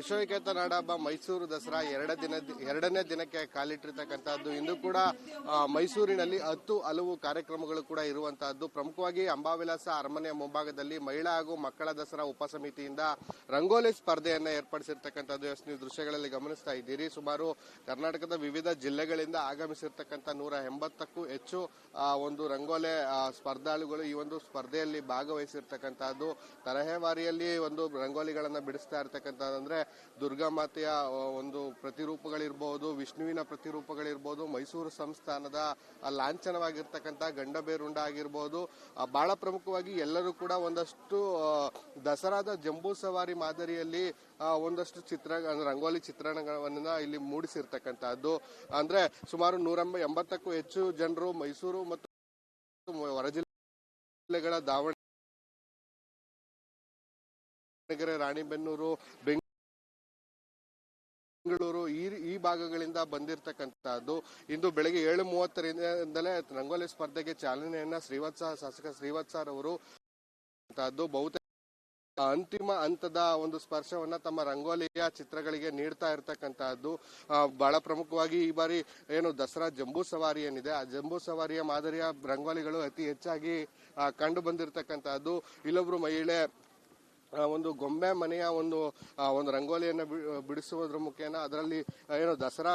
ವಿಶ್ವವಿಖ್ಯಾತ ನಾಡಹಬ್ಬ ಮೈಸೂರು ದಸರಾ ಎರಡ ದಿನ ಎರಡನೇ ದಿನಕ್ಕೆ ಕಾಲಿಟ್ಟಿರ್ತಕ್ಕಂಥದ್ದು. ಇಂದು ಕೂಡ ಮೈಸೂರಿನಲ್ಲಿ ಹತ್ತು ಹಲವು ಕಾರ್ಯಕ್ರಮಗಳು ಕೂಡ ಇರುವಂತಹದ್ದು. ಪ್ರಮುಖವಾಗಿ ಅಂಬಾವಿಲಾಸ ಅರಮನೆಯ ಮುಂಭಾಗದಲ್ಲಿ ಮಹಿಳಾ ಹಾಗೂ ಮಕ್ಕಳ ದಸರಾ ಉಪಸಮಿತಿಯಿಂದ ರಂಗೋಲಿ ಸ್ಪರ್ಧೆಯನ್ನ ಏರ್ಪಡಿಸಿರ್ತಕ್ಕಂಥದ್ದು ಎಸ್ ನೀವು ದೃಶ್ಯಗಳಲ್ಲಿ ಗಮನಿಸ್ತಾ ಇದ್ದೀರಿ. ಸುಮಾರು ಕರ್ನಾಟಕದ ವಿವಿಧ ಜಿಲ್ಲೆಗಳಿಂದ ಆಗಮಿಸಿರ್ತಕ್ಕಂಥ ನೂರ ಎಂಬತ್ತಕ್ಕೂ ಹೆಚ್ಚು ಒಂದು ರಂಗೋಲೆ ಸ್ಪರ್ಧಾಳುಗಳು ಈ ಒಂದು ಸ್ಪರ್ಧೆಯಲ್ಲಿ ಭಾಗವಹಿಸಿರ್ತಕ್ಕಂಥದ್ದು. ತರಹೇವಾರಿಯಲ್ಲಿ ಒಂದು ರಂಗೋಲಿಗಳನ್ನು ಬಿಡಿಸ್ತಾ ಇರ್ತಕ್ಕಂಥದ್ದು ಅಂದ್ರೆ ದುರ್ಗಾ ಮಾತೆಯ ಒಂದು ಪ್ರತಿರೂಪಗಳಿರ್ಬೋದು, ವಿಷ್ಣುವಿನ ಪ್ರತಿರೂಪಗಳಿರ್ಬೋದು, ಮೈಸೂರು ಸಂಸ್ಥಾನದ ಲಾಂಛನವಾಗಿರ್ತಕ್ಕಂಥ ಗಂಡಬೇರುಂಡ ಆಗಿರ್ಬೋದು ಬಹಳ ಪ್ರಮುಖವಾಗಿ ಎಲ್ಲರೂ ಕೂಡ ಒಂದಷ್ಟು ದಸರಾದ ಜಂಬೂ ಸವಾರಿ ಮಾದರಿಯಲ್ಲಿ ಒಂದಷ್ಟು ಚಿತ್ರ ರಂಗೋಲಿ ಚಿತ್ರಣವನ್ನ ಇಲ್ಲಿ ಮೂಡಿಸಿರ್ತಕ್ಕಂಥದ್ದು. ಅಂದ್ರೆ ಸುಮಾರು ನೂರ, ಎಂಬತ್ತಕ್ಕೂ ಹೆಚ್ಚು ಜನರು ಮೈಸೂರು ಮತ್ತು ಹೊರ ಜಿಲ್ಲೆಗಳ ದಾವಣಗೆರೆ, ರಾಣಿಬೆನ್ನೂರು, ಬೆಂಗಳೂರು ಈ ಈ ಭಾಗಗಳಿಂದ ಬಂದಿರತಕ್ಕಂಥದ್ದು ಇಂದು ಬೆಳಗ್ಗೆ ಏಳು ಮೂವತ್ತರಿಂದಲೇ ರಂಗೋಲಿ ಸ್ಪರ್ಧೆಗೆ ಚಾಲನೆಯನ್ನ ಶ್ರೀವತ್ಸ ಶಾಸಕ ಶ್ರೀವತ್ಸಾರ್ ಅವರು ಬಹುತೇಕ ಅಂತಿಮ ಹಂತದ ಒಂದು ಸ್ಪರ್ಶವನ್ನ ತಮ್ಮ ರಂಗೋಲಿಯ ಚಿತ್ರಗಳಿಗೆ ನೀಡ್ತಾ ಇರತಕ್ಕಂತಹದ್ದು. ಬಹಳ ಪ್ರಮುಖವಾಗಿ ಈ ಬಾರಿ ಏನು ದಸರಾ ಜಂಬೂ ಸವಾರಿ ಏನಿದೆ, ಆ ಜಂಬೂ ಸವಾರಿಯ ಮಾದರಿಯ ರಂಗೋಲಿಗಳು ಅತಿ ಹೆಚ್ಚಾಗಿ ಕಂಡು ಬಂದಿರತಕ್ಕಂತಹದ್ದು. ಇಲ್ಲೊಬ್ರು ಮಹಿಳೆ ಒಂದು ಗೊಂಬೆ ಮನೆಯ ಒಂದು ಒಂದು ರಂಗೋಲಿಯನ್ನು ಬಿಡಿಸುವುದ್ರ ಮುಖೇನ ಅದರಲ್ಲಿ ಏನು ದಸರಾ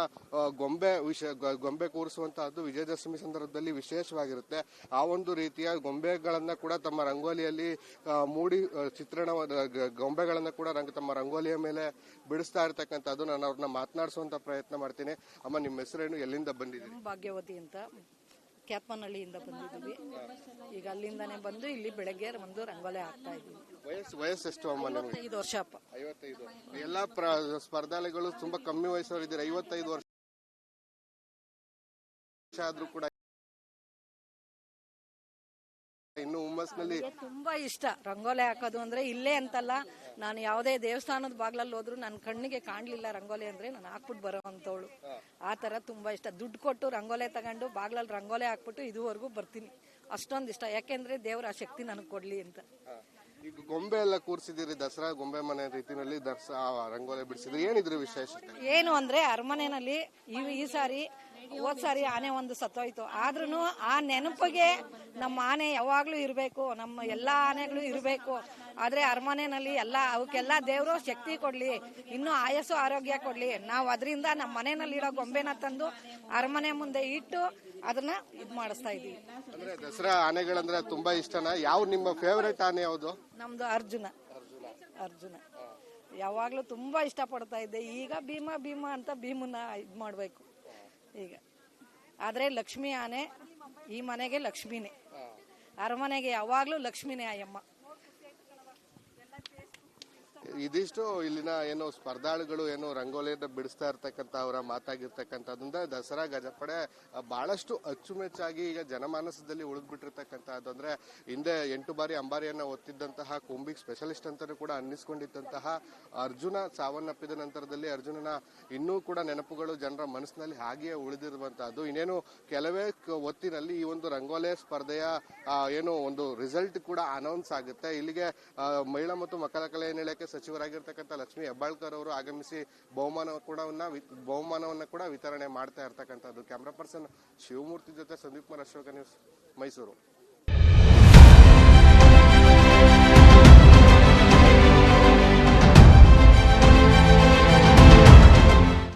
ಗೊಂಬೆ ವಿಷ ಗೊಂಬೆ ಕೂರಿಸುವಂತಹದ್ದು ವಿಜಯದಶಮಿ ಸಂದರ್ಭದಲ್ಲಿ ವಿಶೇಷವಾಗಿರುತ್ತೆ. ಆ ಒಂದು ರೀತಿಯ ಗೊಂಬೆಗಳನ್ನ ಕೂಡ ತಮ್ಮ ರಂಗೋಲಿಯಲ್ಲಿ ಮೂಡಿ ಚಿತ್ರಣ ಗೊಂಬೆಗಳನ್ನ ಕೂಡ ರಂಗ, ತಮ್ಮ ರಂಗೋಲಿಯ ಮೇಲೆ ಬಿಡಿಸ್ತಾ ಇರ್ತಕ್ಕಂಥದ್ದು ನಾನು ಅವ್ರನ್ನ ಮಾತನಾಡಿಸುವಂತ ಪ್ರಯತ್ನ ಮಾಡ್ತೀನಿ. ಅಮ್ಮ, ನಿಮ್ಮ ಹೆಸರೇನು? ಎಲ್ಲಿಂದ ಬಂದಿದ್ದೀನಿ ಭಾಗ್ಯವತಿ ಅಂತ. ಕ್ಯಾತ್ಮನಹಳ್ಳಿಯಿಂದ ಬಂದಿದ್ದೀವಿ. ಈಗ ಅಲ್ಲಿಂದಾನೇ ಬಂದು ಇಲ್ಲಿ ಬೆಳಗ್ಗೆ ಒಂದು ರಂಗೋಲಿ ಹಾಕ್ತಾ ಇದ್ದೀವಿ. ವಯಸ್ಸು ವಯಸ್ಸೆಷ್ಟು ಅಮ್ಮ ನಿಮಗೆ? ಐದು ವರ್ಷ ಅಪ್ಪ. ಐವತ್ತೈದು. ಎಲ್ಲಾ ಪ್ರ- ಸ್ಪರ್ಧಾಳುಗಳು ತುಂಬಾ ಕಮ್ಮಿ ವಯಸ್ಸವರಿದ್ದೀರಿ ಐವತ್ತೈದು ವರ್ಷ ಆದ್ರೂ ಕೂಡ ಇನ್ನು ಹುಮ್ಮಸ್ನಲ್ಲಿ ನನಗೆ ತುಂಬಾ ಇಷ್ಟ. ರಂಗೋಲಿ ಹಾಕೋದು ಅಂದ್ರೆ ಇಲ್ಲೇ ಅಂತಲ್ಲ ನಾನು ಯಾವುದೇ ದೇವಸ್ಥಾನದ ಬಾಗ್ಲಲ್ಲಿ ಹೋದ್ರು ನನ್ನ ಕಣ್ಣಿಗೆ ಕಾಣ್ಲಿಲ್ಲ ರಂಗೋಲಿ ಅಂದ್ರೆ ನಾನು ಹಾಕ್ಬಿಟ್ಟು ಬರೋ ಅಂತವಳು ಆ ತರ ತುಂಬಾ ಇಷ್ಟ. ದುಡ್ಡು ಕೊಟ್ಟು ರಂಗೋಲೆ ತಗೊಂಡು ಬಾಗ್ಲಲ್ಲಿ ರಂಗೋಲೆ ಹಾಕ್ಬಿಟ್ಟು ಇದುವರೆಗೂ ಬರ್ತೀನಿ. ಅಷ್ಟೊಂದು ಇಷ್ಟ. ಯಾಕೆಂದ್ರೆ ದೇವರ ಆ ಶಕ್ತಿ ನನಗೆ ಕೊಡ್ಲಿ ಅಂತ. ಈಗ ಗೊಂಬೆ ಎಲ್ಲ ಕೂರಿಸಿದಿರಿ ದಸರಾ ಗೊಂಬೆ ಮನೆ ರೀತಿನಲ್ಲಿ ದಸರಾ ರಂಗೋಲಿ ಬಿಡಿಸಿದ್ರಿ. ಏನಿದ್ರು ವಿಶೇಷತೆ? ಏನು ಅಂದ್ರೆ ಅರಮನೆಯಲ್ಲಿ ಈ ಈ ಸಾರಿ ಹೋದ್ ಸಾರಿ ಆನೆ ಒಂದು ಸತ್ತೋಯ್ತು. ಆದ್ರೂ ಆ ನೆನಪಿಗೆ ನಮ್ಮ ಆನೆ ಯಾವಾಗ್ಲೂ ಇರಬೇಕು ನಮ್ಮ ಎಲ್ಲಾ ಆನೆಗಳು ಇರಬೇಕು. ಆದ್ರೆ ಅರಮನೆನಲ್ಲಿ ಎಲ್ಲ ಅವಕ್ಕೆಲ್ಲ ದೇವರು ಶಕ್ತಿ ಕೊಡ್ಲಿ ಇನ್ನು ಆಯಸ್ಸು ಆರೋಗ್ಯ ಕೊಡ್ಲಿ. ನಾವು ಅದರಿಂದ ನಮ್ಮ ಮನೆಯಲ್ಲಿ ಇಡೋ ಗೊಂಬೆನ ತಂದು ಅರಮನೆ ಮುಂದೆ ಇಟ್ಟು ಅದನ್ನ ಇದ್ ಮಾಡಿಸ್ತಾ ಇದೀವಿ ಅಂದ್ರೆ ದಸರಾ ಆನೆಗಳಂದ್ರೆ ತುಂಬಾ ಇಷ್ಟನಾ? ಯಾವ ನಿಮ್ಮ ಫೇವರೇಟ್ ಆನೆ ಯಾವುದು? ನಮ್ದು ಅರ್ಜುನ. ಅರ್ಜುನ. ಯಾವಾಗ್ಲೂ ತುಂಬಾ ಇಷ್ಟಪಡ್ತಾ ಇದ್ದೆ. ಈಗ ಭೀಮ ಭೀಮ ಅಂತ ಭೀಮನ್ನ ಇದ್ ಮಾಡ್ಬೇಕು. ಈಗ. ಆದ್ರೆ ಲಕ್ಷ್ಮಿ ಆನೆ ಈ ಮನೆಗೆ ಲಕ್ಷ್ಮಿನೇ. ಅರಮನೆಗೆ ಯಾವಾಗಲೂ ಲಕ್ಷ್ಮಿನೇ ಆಯಮ್ಮ ಇದಿಷ್ಟು ಇಲ್ಲಿನ ಏನು ಸ್ಪರ್ಧಾಳುಗಳು ಏನು ರಂಗೋಲಿಯನ್ನು ಬಿಡಿಸ್ತಾ ಇರ್ತಕ್ಕಂಥ ಅವರ ಮಾತಾಗಿರ್ತಕ್ಕಂಥದ್ರಿಂದ ದಸರಾ ಗಜಪಡೆ ಬಹಳಷ್ಟು ಅಚ್ಚುಮೆಚ್ಚಾಗಿ ಈಗ ಜನಮಾನಸದಲ್ಲಿ ಉಳಿದ್ಬಿಟ್ಟಿರ್ತಕ್ಕಂಥದ್ದು. ಅಂದ್ರೆ ಹಿಂದೆ ಎಂಟು ಬಾರಿ ಅಂಬಾರಿಯನ್ನು ಒತ್ತಿದ್ದಂತಹ ಕುಂಬಿಕ್ ಸ್ಪೆಷಲಿಸ್ಟ್ ಅಂತಾನೂ ಕೂಡ ಅನ್ನಿಸ್ಕೊಂಡಿದ್ದಂತಹ ಅರ್ಜುನ ಸಾವನ್ನಪ್ಪಿದ ನಂತರದಲ್ಲಿ ಅರ್ಜುನನ ಇನ್ನೂ ಕೂಡ ನೆನಪುಗಳು ಜನರ ಮನಸ್ಸಿನಲ್ಲಿ ಹಾಗೆಯೇ ಉಳಿದಿರುವಂತಹದ್ದು ಇನ್ನೇನು ಕೆಲವೇ ಹೊತ್ತಿನಲ್ಲಿ ಈ ಒಂದು ರಂಗೋಲೆ ಸ್ಪರ್ಧೆಯ ಏನು ಒಂದು ರಿಸಲ್ಟ್ ಕೂಡ ಅನೌನ್ಸ್ ಆಗುತ್ತೆ. ಇಲ್ಲಿಗೆ ಮಹಿಳಾ ಮತ್ತು ಮಕ್ಕಳ ಕಲೆ ಇಲಾಖೆ ಸಚಿವರಾಗಿರ್ತಕ್ಕಂಥ ಲಕ್ಷ್ಮಿ ಹೆಬ್ಬಾಳ್ಕರ್ ಅವರು ಆಗಮಿಸಿ ಬಹುಮಾನ ಕೂಡ ಬಹುಮಾನವನ್ನ ಕೂಡ ವಿತರಣೆ ಮಾಡ್ತಾ ಇರ್ತಕ್ಕಂಥದ್ದು. ಕ್ಯಾಮ್ರಾ ಪರ್ಸನ್ ಶಿವಮೂರ್ತಿ ಜೊತೆ ಸಂದೀಪ್ ಕುಮಾರ್ ಅಶೋಕ ನ್ಯೂಸ್ ಮೈಸೂರು.